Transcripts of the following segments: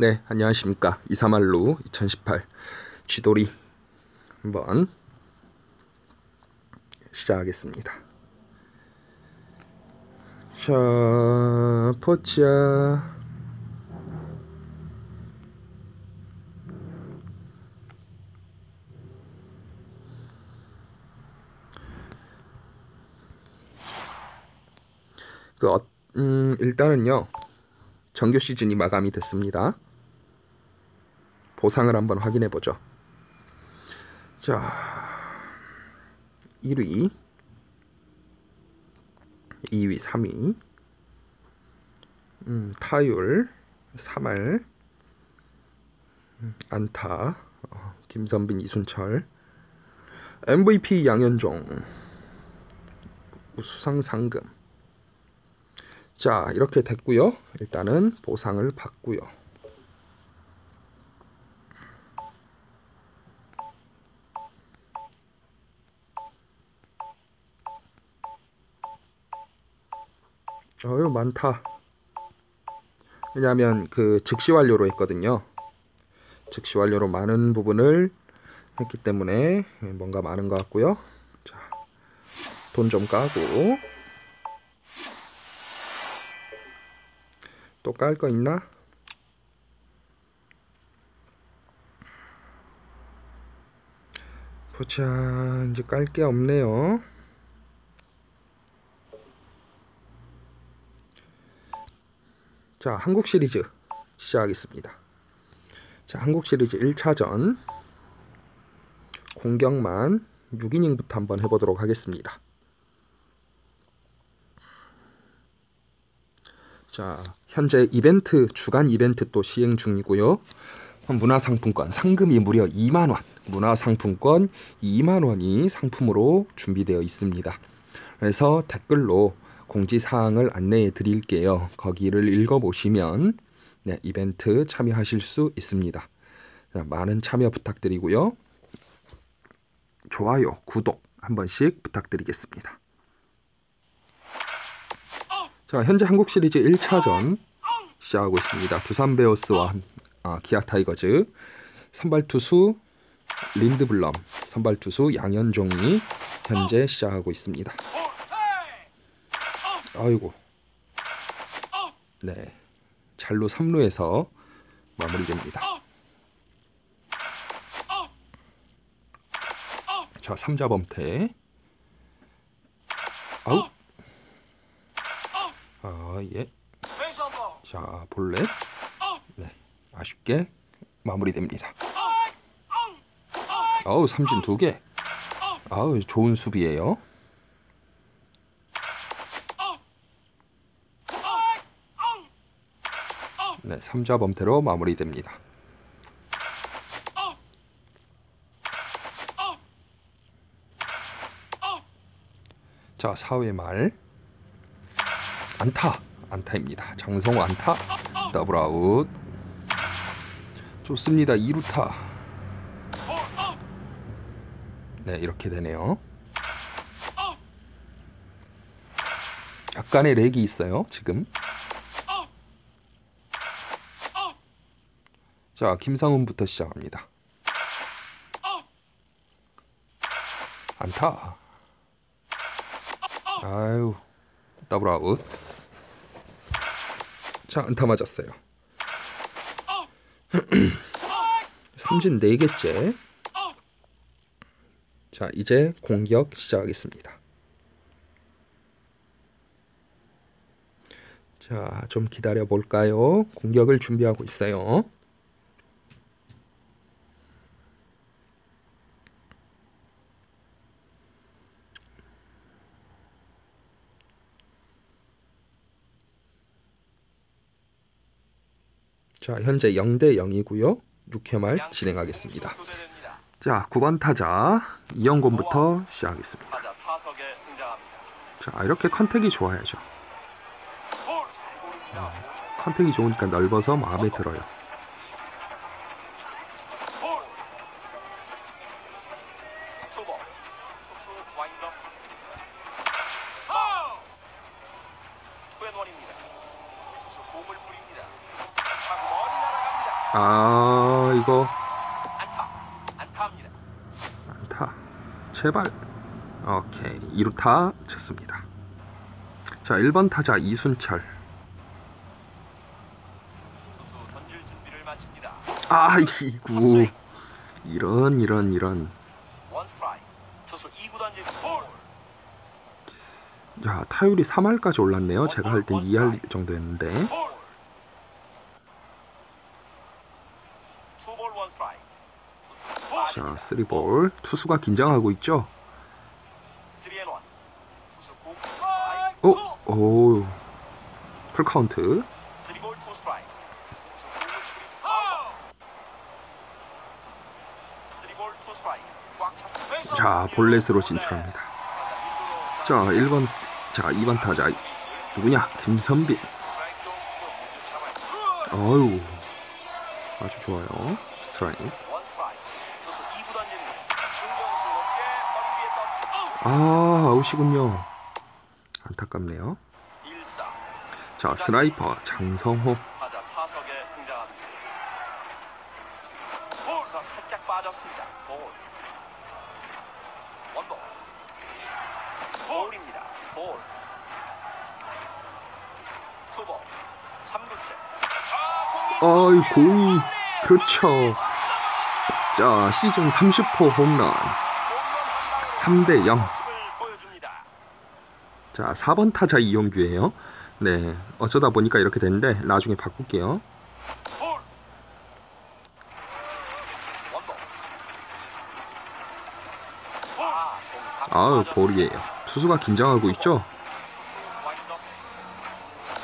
네, 안녕하십니까. 이사말루 2018 쥐돌이 한번 시작하겠습니다. 자, 포치야. 그, 어, 음, 일단은요, 정규 시즌이 마감이 됐습니다. 보상을 한번 확인해 보죠. 자, 1위, 2위, 3위, 음, 타율, 3할, 음, 안타, 어, 김선빈, 이순철, MVP 양현종, 수상 상금. 자, 이렇게 됐고요. 일단은 보상을 받고요. 어유 많다. 왜냐하면 그 즉시 완료로 했거든요. 즉시 완료로 많은 부분을 했기 때문에 뭔가 많은 것 같고요. 자, 돈 좀 까고 또 깔 거 있나? 보자, 이제 깔 게 없네요. 자, 한국 시리즈 시작하겠습니다. 자, 한국 시리즈 1차전 공격만 6이닝부터 한번 해보도록 하겠습니다. 자, 현재 이벤트 주간 이벤트 또 시행 중이고요. 문화상품권 상금이 무려 2만 원, 문화상품권 2만 원이 상품으로 준비되어 있습니다. 그래서 댓글로 공지사항을 안내해 드릴게요. 거기를 읽어보시면 네, 이벤트 참여하실 수 있습니다. 자, 많은 참여 부탁드리고요. 좋아요, 구독 한 번씩 부탁드리겠습니다. 자, 현재 한국 시리즈 1차전 시작하고 있습니다. 두산 베어스와 아, 기아 타이거즈 선발 투수 린드블럼, 선발 투수 양현종이 현재 시작하고 있습니다. 아이고. 네. 잘로 3루에서 마무리됩니다. 자, 3자 범퇴. 아웃. 아, 예. 자, 볼넷. 네. 아쉽게 마무리됩니다. 아우, 삼진 두 개. 아우, 좋은 수비예요. 네, 3자 범퇴로 마무리됩니다. 자, 4회 말 안타, 안타입니다. 장성호 안타, 더블 아웃. 좋습니다. 2루타. 네, 이렇게 되네요. 약간의 렉이 있어요, 지금. 자, 김상훈부터 시작합니다. 안타. 아유, 더블 아웃. 자, 안타 맞았어요. 삼진 4개째. 자, 이제 공격 시작하겠습니다. 자, 좀 기다려 볼까요? 공격을 준비하고 있어요. 자, 현재 0대 0이고요. 6회 말 진행하겠습니다. 자, 9번 타자 이영곤부터 시작하겠습니다. 자, 이렇게 컨택이 좋아야죠. 아, 컨택이 좋으니까 넓어서 마음에 들어요. 아 이거. 안타. 안타입니다. 안타. 제발. 오케이. 2루타 쳤습니다. 자 1번 타자 이순철. 아이구. 이런 이런 이런. 원 스트라이크. 투수 2구 던질 볼. 야 타율이 3할까지 올랐네요. 제가 할 땐 2할 정도였는데 볼. 투볼 원 스트라이크. 3볼 투수가 긴장하고 있죠 3앤 1. 투수 공. 오! 오 풀카운트 3볼 2 스트라이크. 투수 공을 뿌리. 3볼 2 스트라이크. 꽉 찼. 자 볼넷으로 진출합니다 자 1번 자 2번 타자 누구냐 김선빈 어유 아주 좋아요 스트라이크 아 아웃이군요 안타깝네요 1사. 자 스나이퍼 장성호 살짝 빠졌습니다. 볼. 원볼. 볼입니다. 볼. 투볼. 3구째. 어이 공이 그렇죠 자 시즌 30호 홈런 3대 0. 보여줍니다. 자 4번 타자 이용규예요 네 어쩌다 보니까 이렇게 됐는데 나중에 바꿀게요. 아, 아우. 볼이에요 투수가 긴장하고 있죠 와인더.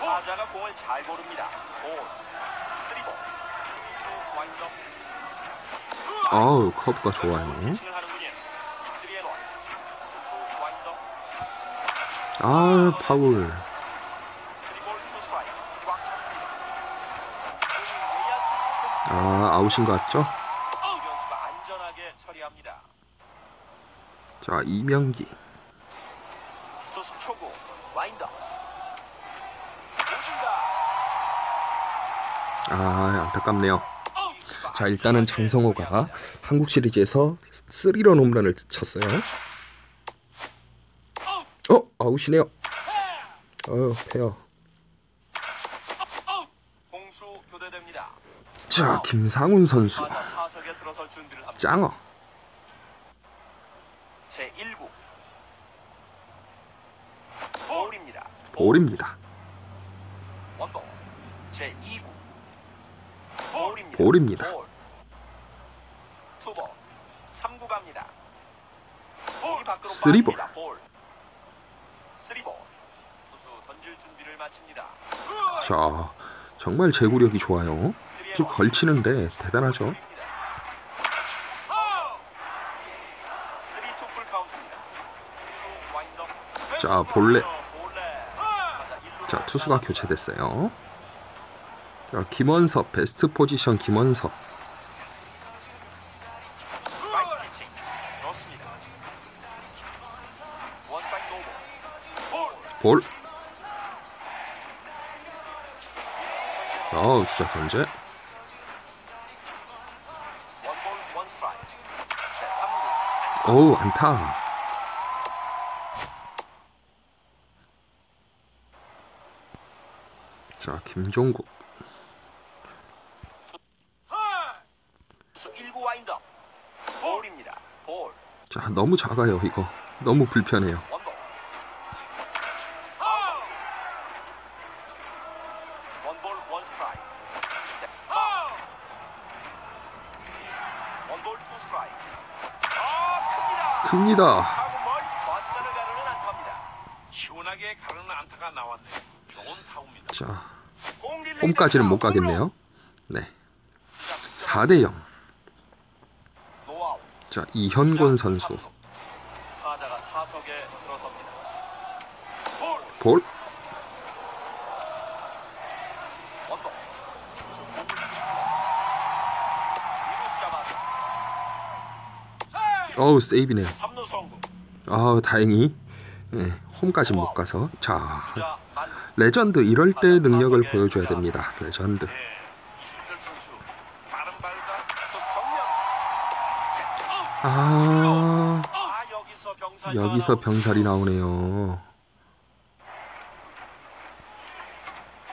타자가 공을 잘 고릅니다. 볼. 쓰리볼. 투수 와인더. 아우 커브가 좋아요. 아 파울 아 아웃인 것 같죠. 자 이명기. 아 안타깝네요 자 일단은 장성호가 한국 시리즈에서 3런 홈런을 쳤어요 어 아웃이네요 어 페어. 자 김상훈 선수. 짱어 제 1구. 볼입니다. 볼입니다 원볼. 제 2구. 볼입니다. 볼. 3구 갑니다. 볼이 밖으로 쓰리볼. 자 정말 제구력이 좋아요 원. 걸치는데 대단하죠. 자, 일루 자 투수가 교체됐어요 자 김원섭 베스트 포지션 김원섭 볼. 어우 주자 견제 원볼 원 스트라이크. 제 3구. 어우 안타 자 김종국 투수 1구 와인더. 볼입니다. 볼. 자 너무 작아요 이거 너무 불편해요 원 스트라이크. 제- 원볼 투 스트라이크. 아, 큽니다. 큽니다 하고 멀리 뒷단을 가르는 안타입니다. 시원하게 가르는 안타가 나왔네. 좋은 타구입니다. 자공 홈까지는 못. 가겠네요 네 4대 0 노아웃. 자 이현곤 선수 타자가 타석에 들어섭니다. 볼. 어우 세이비네. 3루 다행히 네, 홈까지 못 가서 자 레전드 이럴 때 능력을 보여줘야 됩니다. 레전드. 아, 아 여기서 병살이 나오네요.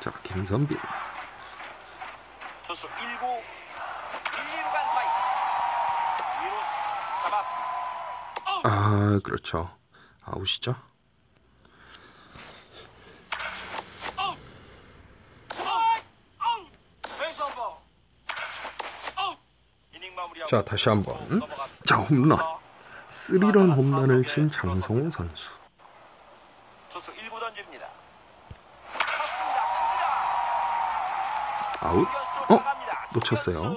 자 김선빈. 아 그렇죠 아웃이죠. 자 다시 한번. 자 홈런 투수 스리런 홈런을 친 장성호 선수. 투수 1구 던집니다. 쳤습니다. 갑니다. 아웃? 어? 놓쳤어요.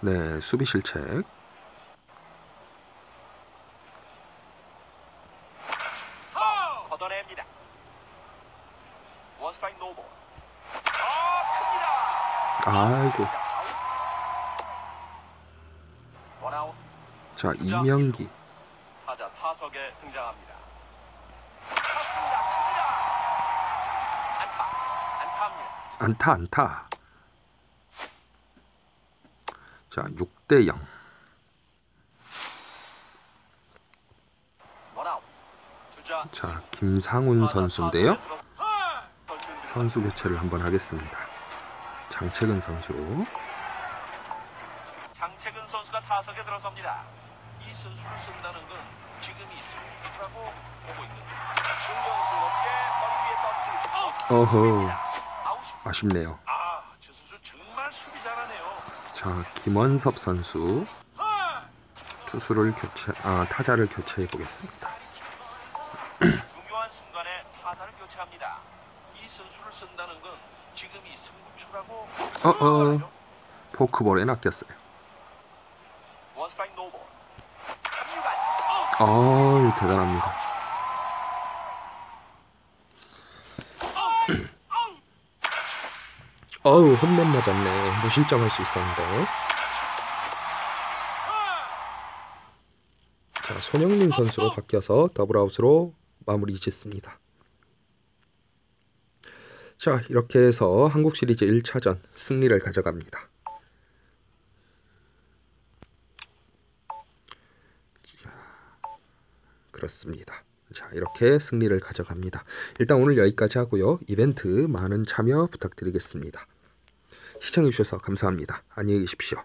네 수비 실책. 걷어냅니다. 원스파인 노볼. 아 큽니다. 아이고 원아웃. 자 이명기 타자 타석에 등장합니다. 쳤습니다. 갑니다. 안타. 안타입니다. 안타 안타. 자 6대 0. 원아웃. 주자 자 김상훈 선수인데요. 선수 선수 교체를 한번 하겠습니다. 장채근 선수. 장채근 선수가 타석에 들어섭니다. 이 선수를 쓴다는 건 지금이 승부라고 보고 있습니다. 중견수 높게 머리 위에 떴습니다. 어허 아웃입니다. 아쉽네요. 아, 저 선수 정말 수비 잘하네요. 자 김원섭 선수 투수를 교체 아 타자를 교체해 보겠습니다. 중요한 순간에 타자를 교체합니다. 이 선수를 쓴다는 건 지금이 승부처라고 어어 포크볼에 낚였어요. 원스파인 노볼. 3루간. 어우 대단합니다. 어우 홈런 맞았네. 무실점 할 수 있었는데. 자 손영민 선수로 바뀌어서 더블아웃으로 마무리 짓습니다. 자 이렇게 해서 한국 시리즈 1차전 승리를 가져갑니다. 그렇습니다. 자, 이렇게 승리를 가져갑니다. 일단 오늘 여기까지 하고요. 이벤트 많은 참여 부탁드리겠습니다. 시청해주셔서 감사합니다. 안녕히 계십시오.